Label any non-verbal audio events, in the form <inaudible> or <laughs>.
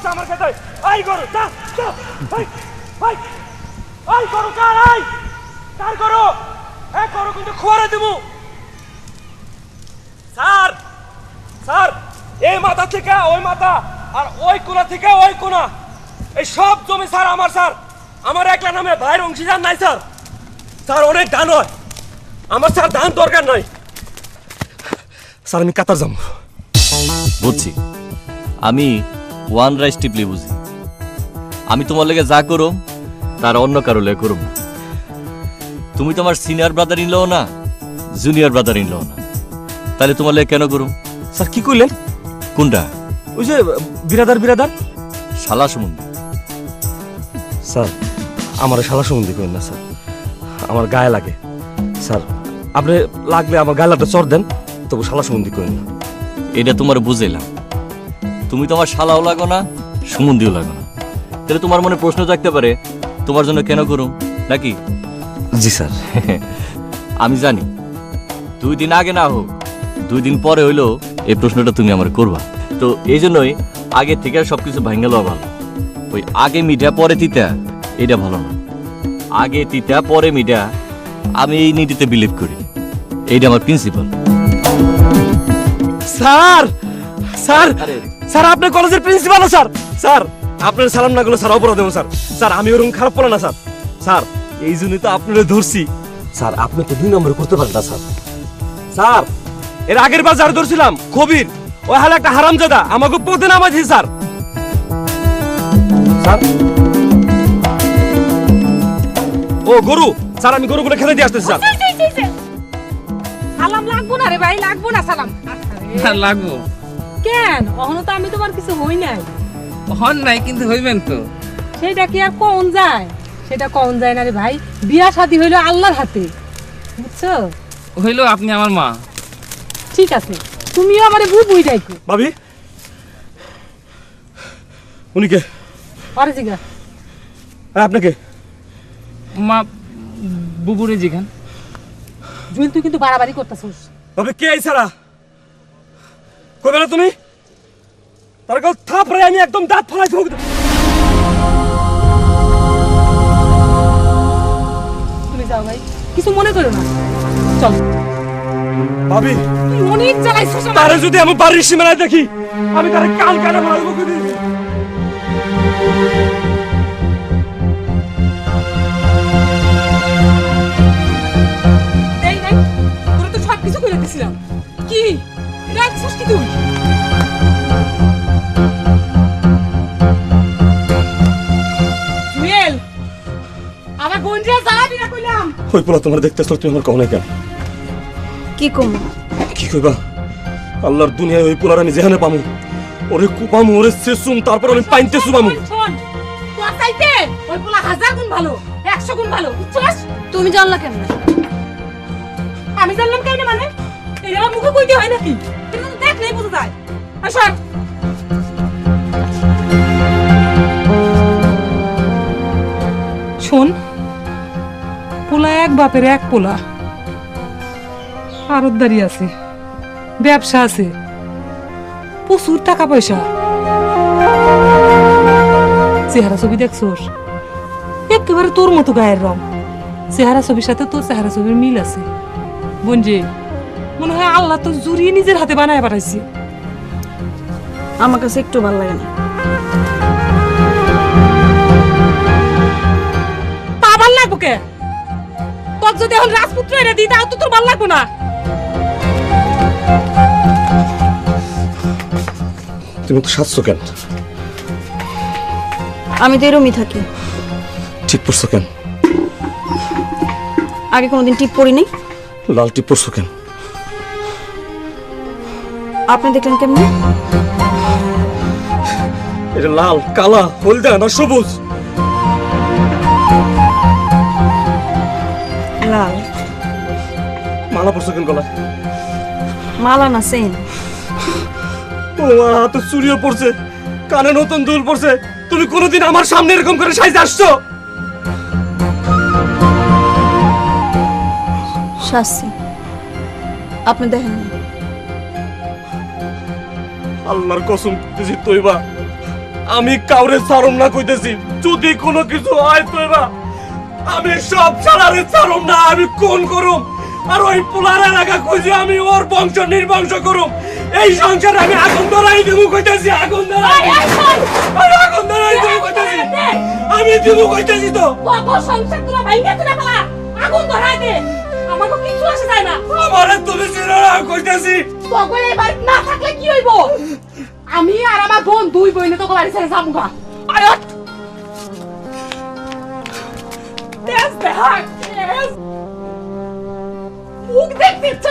মারছে আমার খেতে আই গরু, যা যা আই আই আই আই কার গরু? এ গরু কিন্তু খোয়ারে দেবো। স্যার স্যার, এই মাথা থেকে, ওই মাথা, আর ওই কোনা থেকে, ওই কোনা। এই সব জমি স্যার আমার স্যার। আমার একলা নামে ভাইয়ের অংশীদার নাই, স্যার। স্যার, অনেক ধান হয়। আমার, স্যার ধান দরকার নাই। স্যার, আমি কাতার যাব। বুঝছি। আমি ওয়ান রাইস টিপলি বুঝি। আমি তোমার লেগে যা করো তার অন্য কারও লেগে করো না। তুমি তোমার সিনিয়র ব্রাদার ইন না জুনিয়র ব্রাদার ইন না। তাহলে তোমার লেগে কেন করুম? স্যার কি করলেন কোনটা? ওই যে বিরাদার বিরাদার? শালা সমুদ্র স্যার আমার শালা সম্বন্ধে করেন না স্যার। আমার গায়ে লাগে। স্যার আপনি লাগলে আমার গায়ে লাগতে চর দেন তবু শালা সম্বন্ধে করেন না। এটা তোমার বুঝাইলাম। তুমি তোমার শালাও লাগো না সুমন্দিও লাগো না। তাহলে তোমার মনে প্রশ্ন থাকতে পারে তোমার জন্য কেন করুম নাকি? জি স্যার। <laughs> আমি জানি দুই দিন আগে না হোক দুই দিন পরে হইল এই প্রশ্নটা তুমি আমার করবা। তো এই জন্যই আগে থেকে সবকিছু ভাঙ্গা লওয়া ভালো। ওই আগে মিঠা পরে তিতা এটা ভালো না। আগে তিতা পরে মিঠা আমি এই নীতিতে বিলিভ করি। এইটা আমার প্রিন্সিপাল স্যার স্যার স্যার আপনি কলেজের প্রিন্সিপাল স্যার? স্যার আপনার সালাম না করলে স্যার অপরাধ হব স্যার। স্যার আমি ওরকম খারাপ পড়ে না স্যার। স্যার এই জন্যই তো আপনারা ধরছি। স্যার আপনি তো দুই নম্বর করতে পারেন না স্যার। স্যার এর আগের বার যারা ধরছিলাম কবির ওই হালে একটা হারামজাদা আমাকে পদে নামাই দিয়েছে স্যার। স্যার। ও গরু স্যার আমি গরুগুলো খেতে দিয়ে আসতেছি স্যার। সালাম লাগবো না রে ভাই লাগবো না সালাম। লাগবো। কেন? অহনো তো আমি তোমার কিছু হই নাই। হন নাই কিন্তু হইবেন তো। সেটা কি আর কোন যায়? সেটা কোন যায় না রে ভাই বিয়া শাদী হইল আল্লাহর হাতে। বুঝছ? হইল আপনি আমার মা। ঠিক আছে তুমিও আমারে বুবুই ডাইকো ভাবি? উনি কে? আরে জিগা। আর আপনাকে মা বুবুরে যেখান জুয়েল তুই কিন্তু বাড়াবাড়ি করতেছিস। ভাবি কে এই সারা কবে না তুমি? তার কাল থাপড়ে আমি একদম দাঁত ফলাই দেবো তুমি যাও ভাই কিছু মনে করো না। চল। ভাবি। তুই অনেক জ্বালাইছিস তারে যদি আমি বাড়ির সীমানায় দেখি আমি তারে কান ফলাই দেবো? কিন্তু এই নাই তোরা তো সব কিছু করে দিছিলাম। রাখছিস কি তুই। জুয়েল আমার বোনরা জ্বালাবি না কইলাম। ওই পোলা তোমার দেখতে আসলো তুমি আমার কখনো কেন? কি কম? কি কইবা? আল্লাহর দুনিয়ায় ওই পোলার আমি যেখানে পামু ওরে কুপামু ওরে শেষুম তারপর আমি পাইনতে সুবামু শোন ওই পোলা হাজার গুণ ভালো একশো গুণ ভালো বুঝছস? তুমি জানলা কেমন? আমি জানলাম কেন মানে? মুখে কইতে হয় নাকি? যায়। শোন, পোলা এক বাপের এক পোলা। আরতদারি আছে, ব্যবসা আছে, প্রচুর টাকা পয়সা। চেহারা ছবি দেখছোস? একেবারে তোর মতো গায়ের রং। চেহারা ছবির সাথে তোর চেহারা ছবির মিল আছে। বঞ্জে মনে হয় আল্লাহ তো জুড়িয়ে নিজের হাতে বানায় পাঠাইছে। আমার কাছে একটু ভালো লাগে না। তা ভালো লাগবো কে? তোর যদি এখন রাজপুত্র দিই তাও তো তোর ভালো লাগবো না। তুমি তো সাজছো কেন? আমি তো এরমই থাকি। ঠিক পড়ছো কেন? আগে কোনোদিন টিপ পড়িনি? লাল টিপ পড়ছো কেন? আপনি দেখলেন কেমনি? এটা লাল কালা হলদা না সবুজ? লাল। মালা পড়ছো কেন গলায়? মালা না সেন। ও মা হাতে চুরিও পড়ছে কানে নতুন দুল পড়ছে তুমি কোনোদিন আমার সামনে এরকম করে সাইজে আসছো? শাস্তি আপনি দেখেন। আল্লাহর কসম দিছি তৈবা। আমি কাউরে সারম না কইতেছি। যদি কোনো কিছু হয় তো এবার আমি সব ছাড়ারে সারম না আমি কোন করুম। আর ওই পোলার এলাকা খুঁজে আমি ওর বংশ নির্বংশ করুম। এই সংসারে আমি আগুন ধরাই দেবো কইতেছি আগুন ধরাই আমি আগুন ধরাই দেবো কইতেছি। আমি দেবো কইতেছি তো। সংসার তোরা ভাইঙ্গা তুলে ফেলা আগুন ধরাই দে। আমাকে কিছু আসে যায় না। আমারে তুমি চিনো না কইতেছি। তখন এই বাড়ি না থাকলে কি হইব? আমি আর বোন দুই বইনে তোকে বাড়ি ছেড়ে যাব গা। আয়ত! তেজ মুখ দেখতে ইচ্ছে